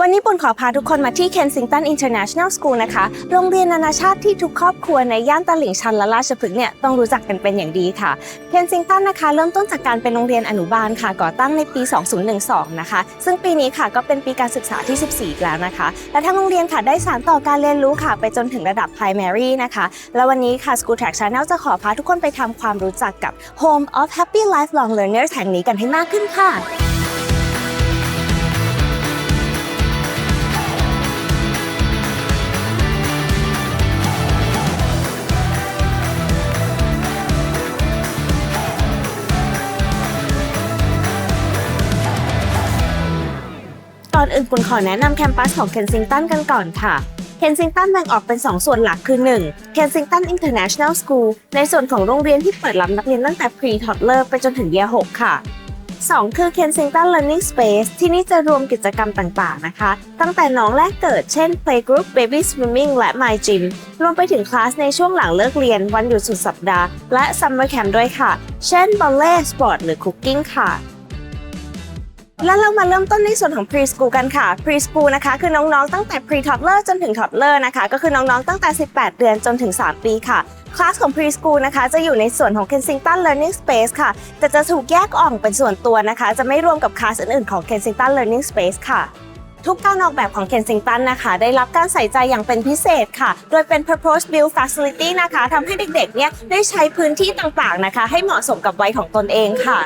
วันนี้ปุ่นขอพาทุกคนมาที่ Kensington International School นะคะ โรงเรียนนานาชาติที่ทุกครอบครัวในย่านตลิ่งชันและราชพฤกษ์เนี่ยต้องรู้จักกันเป็นอย่างดีค่ะ Kensington นะคะเริ่มต้นจากการเป็นโรงเรียนอนุบาลค่ะ ก่อตั้งในปี 2012 นะคะ ซึ่งปีนี้ค่ะก็เป็นปีการศึกษาที่ 14 แล้วนะคะ และทางโรงเรียนค่ะได้สานต่อการเรียนรู้ค่ะ ไปจนถึงระดับ primary นะคะ แล้ววันนี้ค่ะ School Track Channel จะขอพาทุกคนไปทำความรู้จักกับ Home of Happy Lifelong Learners แห่งนี้กันให้มากขึ้นค่ะ อื่นปุ่นขอแนะนำแคมปัสของ Kensington กันก่อนค่ะ Kensington แบ่งออกเป็น 2 ส่วนหลักคือ 1. Kensington International School ในส่วนของโรงเรียนที่เปิดรับนักเรียนตั้งแต่ pre-toddler ไปจนถึง year 6ค่ะ 2 คือ Kensington Learning Space ที่นี่จะรวมกิจกรรมต่างๆนะคะ ตั้งแต่น้องแรกเกิดเช่น Playgroup Baby Swimming และ My Gym รวมไปถึงคลาสในช่วงหลังเลิกเรียน วันหยุดสุดสัปดาห์ และ Summer Camp ด้วยค่ะ เช่น Ballet Sport หรือ Cooking ค่ะ แล้วเรามาเริ่มต้นในส่วนของ preschool กันค่ะ preschool นะคะคือน้องๆตั้งแต่ pre toddler จนถึง toddler นะคะก็คือน้องๆตั้งแต่ 18 เดือนจนถึง 3 ปีค่ะคลาสของ preschool นะคะ จะอยู่ในส่วนของ Kensington Learning Space ค่ะ แต่จะถูกแยกออกเป็นส่วนตัวนะคะ จะไม่รวมกับคลาสอื่นๆของ Kensington Learning Space ค่ะ ทุกการออกแบบของ Kensington นะคะ ได้รับการใส่ใจอย่างเป็นพิเศษค่ะ โดยเป็น purpose built facility นะคะทำให้เด็กๆ เนี่ยได้ใช้พื้นที่ต่างๆ นะคะ ให้เหมาะสมกับวัยของตนเองค่ะ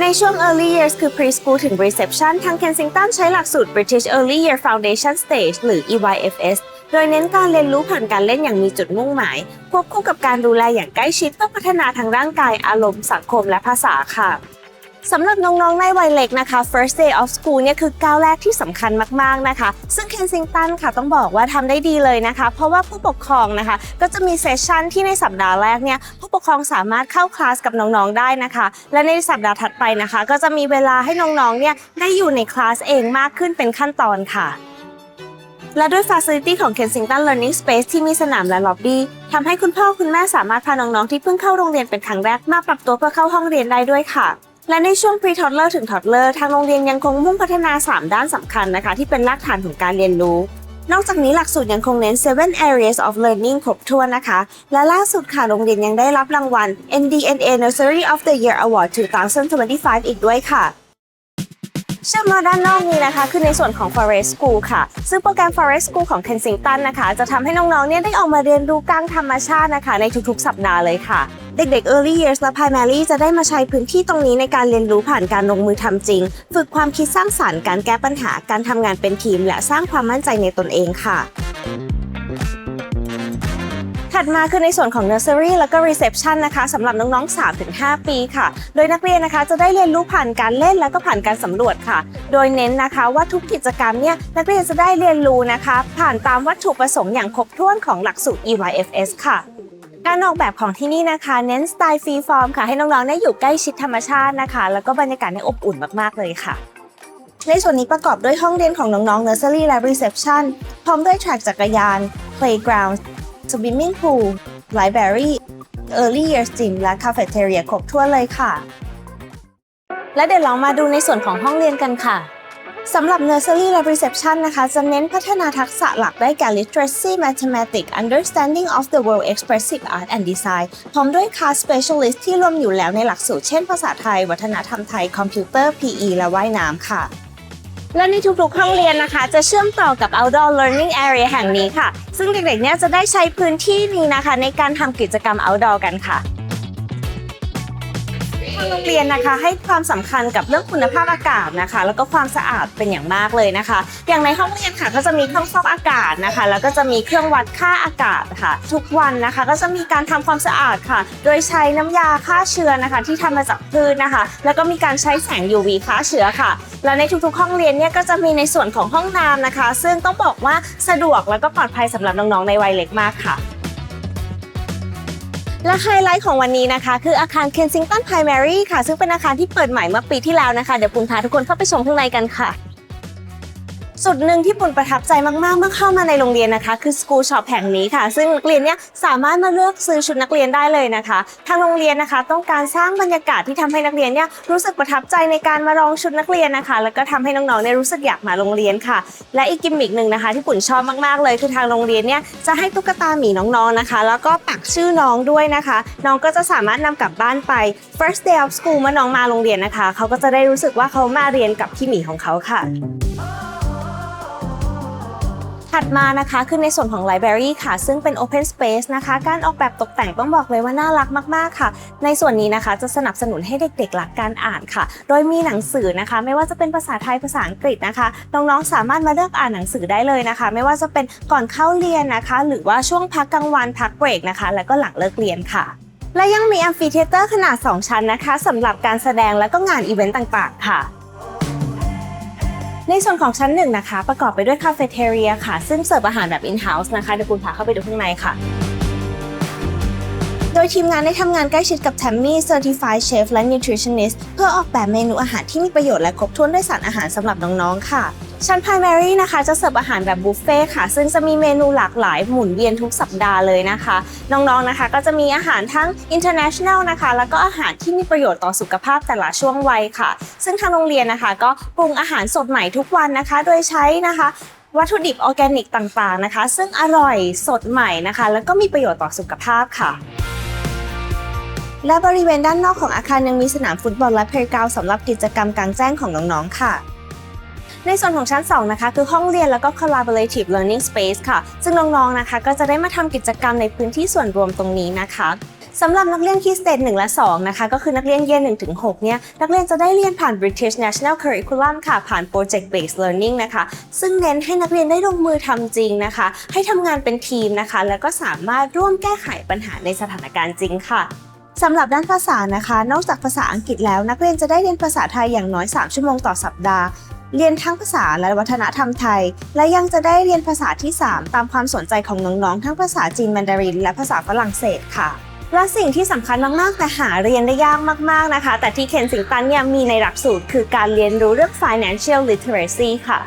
ในช่วง early years คือ preschool ถึง reception ทาง Kensington ใช้หลักสูตร British Early Year Foundation Stage หรือ EYFS โดยเน้นการเรียนรู้ผ่านการเล่นอย่างมีจุดมุ่งหมาย ควบคู่กับการดูแลอย่างใกล้ชิดเพื่อพัฒนาทางร่างกาย อารมณ์ สังคม และภาษาค่ะ สำหรับน้องๆ ในวัยเล็กนะคะ first day of school เนี่ยคือก้าวแรกที่สำคัญมากๆนะคะ ซึ่ง Kensington ค่ะต้องบอกว่าทำได้ดีเลยนะคะ เพราะว่าผู้ปกครองนะคะ ก็จะมีเซสชันที่ในสัปดาห์แรกเนี่ยผู้ปกครองสามารถเข้าคลาสกับน้องๆ ได้นะคะ และในสัปดาห์ถัดไปนะคะ ก็จะมีเวลาให้น้องๆ เนี่ยได้อยู่ในคลาสเองมากขึ้นเป็นขั้นตอนค่ะและด้วย Facility ของ Kensington Learning Space ที่มีสนามและล็อบบี้ทำให้คุณพ่อคุณแม่สามารถพาน้องๆ ที่เพิ่งเข้าโรงเรียนเป็นครั้งแรกมาปรับตัวเพื่อเข้าห้องเรียนได้ด้วยค่ะ และในช่วง pre toddler ถึง toddler ทางโรงเรียนยังคงมุ่งพัฒนา 3 ด้านสำคัญนะคะ ที่เป็นรากฐานของการเรียนรู้ นอกจากนี้หลักสูตรยังคงเน้น7 areas of learning ครบถ้วนนะคะ และล่าสุดค่ะโรงเรียนยังได้รับรางวัล NDNA Nursery of the Year Award 2025 อีกด้วยค่ะ ชื่อมมาด้านนอกนี้นะคะ คือในส่วนของ Forest School ค่ะ ซึ่งโปรแกรม Forest School ของ Kensington นะคะ จะทำให้น้องๆเนี่ยได้ออกมาเรียนรู้กลางธรรมชาตินะคะ ในทุกๆ สัปดาห์เลยค่ะ เด็กๆ Early Years และ Primary จะได้มาใช้พื้นที่ตรงนี้ในการเรียนรู้ผ่านการลงมือทำจริง ฝึกความคิดสร้างสรรค์การแก้ปัญหาการทำงานเป็นทีม และสร้างความมั่นใจในตนเองค่ะ ถัดมาคือในส่วนของ Nursery แล้วก็ Reception นะคะสำหรับน้องๆ 3-5 ปีค่ะ โดยนักเรียนนะคะจะได้เรียนรู้ผ่านการเล่นแล้วก็ผ่านการสำรวจค่ะ โดยเน้นนะคะว่าทุกกิจกรรมเนี่ยนักเรียนจะได้เรียนรู้นะคะ ผ่านตามวัตถุประสงค์อย่างครบถ้วนของหลักสูตร EYFS ค่ะการออกแบบของที่นี่นะคะ เน้นสไตล์ฟรีฟอร์มค่ะ ให้น้องๆได้อยู่ใกล้ชิดธรรมชาตินะคะ แล้วก็บรรยากาศในอบอุ่นมากๆเลยค่ะ ในส่วนนี้ประกอบด้วยห้องเรียนของน้องๆ Nursery และ Reception พร้อมด้วยแทร็กจักรยาน Playground Swimming Pool Library Early Years Gym และ Cafeteria ครบถ้วนเลยค่ะ และเดี๋ยวเรามาดูในส่วนของห้องเรียนกันค่ะสำหรับ Nursery และ Reception นะคะ จะเน้นพัฒนาทักษะหลักได้แก่ Literacy Mathematics Understanding of the World Expressive Art and Design พร้อมด้วย Class Specialist ที่รวมอยู่แล้วในหลักสูตรเช่นภาษาไทย วัฒนธรรมไทย คอมพิวเตอร์ PE และว่ายน้ำค่ะ และในทุกๆห้องเรียนนะคะ จะเชื่อมต่อกับ Outdoor Learning Area แห่งนี้ค่ะ ซึ่งเด็กๆเนี่ยจะได้ใช้พื้นที่นี้นะคะ ในการทำกิจกรรม Outdoor กันค่ะางโรงเรียนนะคะให้ความสำคัญกับเรื่องคุณภาพอากาศนะคะ แล้วก็ความสะอาดเป็นอย่างมากเลยนะคะ อย่างในห้องเรียนค่ะก็จะมีเครื่องฟอกอากาศนะคะ แล้วก็จะมีเครื่องวัดค่าอากาศค่ะ ทุกวันนะคะก็จะมีการทำความสะอาดค่ะ โดยใช้น้ำยาฆ่าเชื้อนะคะ ที่ทำมาจากพืชนะคะ แล้วก็มีการใช้แสง UV ฆ่าเชื้อค่ะ และในทุกๆ ห้องเรียนเนี่ยก็จะมีในส่วนของห้องน้ำนะคะ ซึ่งต้องบอกว่าสะดวกแล้วก็ปลอดภัยสำหรับน้องๆในวัยเล็กมากค่ะ และไฮไลท์ของวันนี้นะคะ คืออาคาร Kensington Primary ค่ะ ซึ่งเป็นอาคารที่เปิดใหม่เมื่อปีที่แล้วนะคะ เดี๋ยวปุณพาทุกคนเข้าไปชมข้างในกันค่ะ จุดหนึ่งที่ปุ่นประทับใจมากๆ เมื่อเข้ามาในโรงเรียนนะคะ คือ School Shop แห่งนี้ค่ะ ซึ่งนักเรียนเนี่ยสามารถมาเลือกซื้อชุดนักเรียนได้เลยนะคะ ทางโรงเรียนนะคะ ต้องการสร้างบรรยากาศที่ทำให้นักเรียนเนี่ยรู้สึกประทับใจในการมาลองชุดนักเรียนนะคะ แล้วก็ทำให้น้องๆเนี่ยรู้สึกอยากมาโรงเรียนค่ะ และอีกกิมมิกหนึ่งนะคะ ที่ปุ่นชอบมากๆเลย คือทางโรงเรียนเนี่ยจะให้ตุ๊กตาหมีน้องๆนะคะ แล้วก็ปักชื่อน้องด้วยนะคะ น้องก็จะสามารถนำกลับบ้านไป first day of school เมื่อน้องมาโรงเรียนนะคะ เขาก็จะได้รู้สึกว่าเขามาเรียนกับพี่หมีของเขาค่ะ ถัดมานะคะคือในส่วนของ Library ค่ะ ซึ่งเป็น Open Space นะคะ การออกแบบตกแต่งต้องบอกเลยว่าน่ารักมากๆค่ะ ในส่วนนี้นะคะจะสนับสนุนให้เด็กๆรักการอ่านค่ะ โดยมีหนังสือนะคะ ไม่ว่าจะเป็นภาษาไทยภาษาอังกฤษนะคะน้องๆสามารถมาเลือกอ่านหนังสือได้เลยนะคะ ไม่ว่าจะเป็นก่อนเข้าเรียนนะคะ หรือว่าช่วงพักกลางวันพักเบรกนะคะ แล้วก็หลังเลิกเรียนค่ะ และยังมี Amphitheater ขนาด 2 ชั้นนะคะสำหรับการแสดงและก็งานอีเวนต์ต่างๆ ค่ะ ในส่วนของชั้นหนึ่งนะคะ ประกอบไปด้วยคาเฟ่เทเรียค่ะ ซึ่งเสิร์ฟอาหารแบบอินเฮ้าส์นะคะเดี๋ยวคุณพาเข้าไปดูข้างในค่ะ ดยทีมงานได้ทำงานใกล้ชิดกับ Tammy Certified Chef และ Nutritionist เพื่อออกแบบเมนูอาหารที่มีประโยชน์และครบถ้วนด้วยสารอาหารสำหรับน้องๆ ค่ะชั้น Primary นะคะจะเสิร์ฟอาหารแบบบุฟเฟ่ค่ะ ซึ่งจะมีเมนูหลากหลายหมุนเวียนทุกสัปดาห์เลยนะคะ น้องๆนะคะ ก็จะมีอาหารทั้ง international นะคะ แล้วก็อาหารที่มีประโยชน์ต่อสุขภาพแต่ละช่วงวัยค่ะ ซึ่งทางโรงเรียนนะคะ ก็ปรุงอาหารสดใหม่ทุกวันนะคะ โดยใช้นะคะวัตถุดิบออร์แกนิกต่างๆนะคะ ซึ่งอร่อยสดใหม่นะคะ แล้วก็มีประโยชน์ต่อสุขภาพค่ะ และบริเวณด้านนอกของอาคารยังมีสนามฟุตบอลและเพลย์กราวสำหรับกิจกรรมกลางแจ้งของน้องๆ ค่ะ ในส่วนของชั้น 2 นะคะ คือห้องเรียนแล้วก็ collaborative learning space ค่ะ ซึ่งน้องๆ นะคะ ก็จะได้มาทำกิจกรรมในพื้นที่ส่วนรวมตรงนี้นะคะสำหรับนักเรียนคีสเต e 1และ 2 นะคะ ก็คือนักเรียนเยน1ถึง6เนี่ย นักเรียนจะได้เรียนผ่าน British National Curriculum ค่ะ ผ่าน Project Based Learning นะคะ ซึ่งเน้นให้นักเรียนได้ลงมือทำจริงนะคะ ให้ทำงานเป็นทีมนะคะ แล้วก็สามารถร่วมแก้ไขปัญหาในสถานการณ์จริงค่ะ สำหรับด้านภาษานะคะ นอกจากภาษาอังกฤษแล้วนักเรียนจะได้เรียนภาษาไทยอย่างน้อย 3 ชั่วโมงต่อสัปดาห์ เรียนทั้งภาษาและวัฒนธรรมไทย และยังจะได้เรียนภาษาที่ 3 ตามความสนใจของน้องๆ ทั้งภาษาจีนแมนดาริน และภาษาฝรั่งเศสค่ะ และสิ่งที่สำคัญมากๆ แต่หาเรียนได้ยากมากๆนะคะ แต่ที่เคนสิงตันเนี่ยมีในหลักสูตร คือการเรียนรู้เรื่อง financial literacy ค่ะ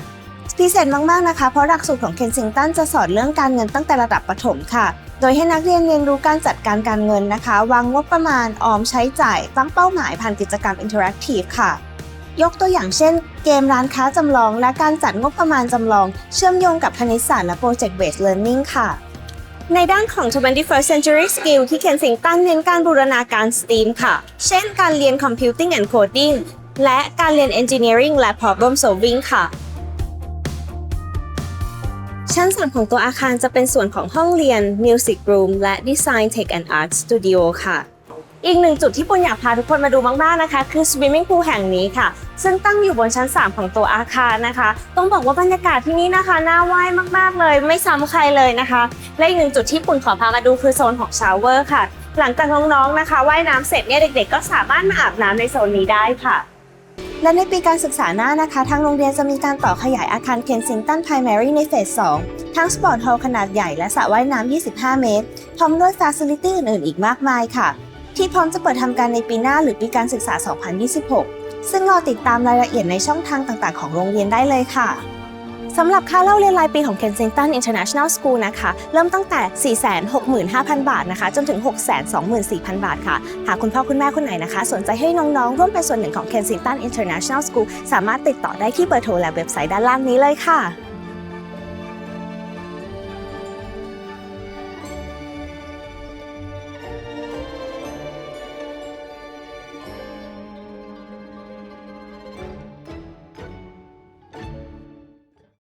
พิเศษมากๆนะคะ เพราะหลักสูตรของเคนซิงตันจะสอนเรื่องการเงินตั้งแต่ระดับประถมค่ะ โดยให้นักเรียนเรียนรู้การจัดการการเงินนะคะ วางงบประมาณออมใช้จ่ายตั้งเป้าหมายผ่านกิจกรรมอินเทอร์แอคทีฟค่ะ ยกตัวอย่างเช่น เกมร้านค้าจำลอง และการจัดงบประมาณจำลอง เชื่อมโยงกับคณิตศาสตร์และ Project Based Learning ค่ะในด้านของ 21st Century Skill ที่เคนสิงตันเน้นการบูรณาการ STEAM ค่ะ เช่นการเรียน Computing and Coding และการเรียน Engineering และ Problem Solving ค่ะ ชั้นสามของตัวอาคารจะเป็นส่วนของห้องเรียน Music Room และ Design Tech and Art Studio ค่ะ อีกหนึ่งจุดที่ปุณอยากพาทุกคนมาดูมากๆนะคะ คือ Swimming Pool แห่งนี้ค่ะ ซึ่งตั้งอยู่บนชั้น 3 ของตัวอาคารนะคะ ต้องบอกว่าบรรยากาศที่นี่นะคะน่าว่ายมากๆเลย ไม่ซ้ำใครเลยนะคะ และอีกหนึ่งจุดที่ปุณขอพามาดูคือโซนของชาวเวอร์ค่ะ หลังจากน้องๆนะคะว่ายน้ำเสร็จเนี่ยเด็ก ๆ ก็สามารถมาอาบน้ำในโซนนี้ได้ค่ะ และในปีการศึกษาหน้านะคะ ทางโรงเรียนจะมีการต่อขยายอาคารเคนซิงตันไพรแมรี่ในเฟส 2 ทั้งสปอร์ตฮอลล์ขนาดใหญ่และสระว่ายน้ำ 25 เมตร พร้อมด้วยฟาซิลิตี้อื่นๆ อีกมากมายค่ะ ที่พร้อมจะเปิดทำการในปีหน้าหรือปีการศึกษา 2026 ซึ่งรอติดตามรายละเอียดในช่องทางต่างๆ ของโรงเรียนได้เลยค่ะ สำหรับค่าเล่าเรียนรายปีของ Kensington International School นะคะ เริ่มตั้งแต่ 465,000 บาทนะคะ จนถึง 624,000 บาทค่ะ หากคุณพ่อคุณแม่คนไหนนะคะ สนใจให้น้องๆ ร่วมเป็นส่วนหนึ่งของ Kensington International School สามารถติดต่อได้ที่เบอร์โทรและเว็บไซต์ด้านล่างนี้เลยค่ะ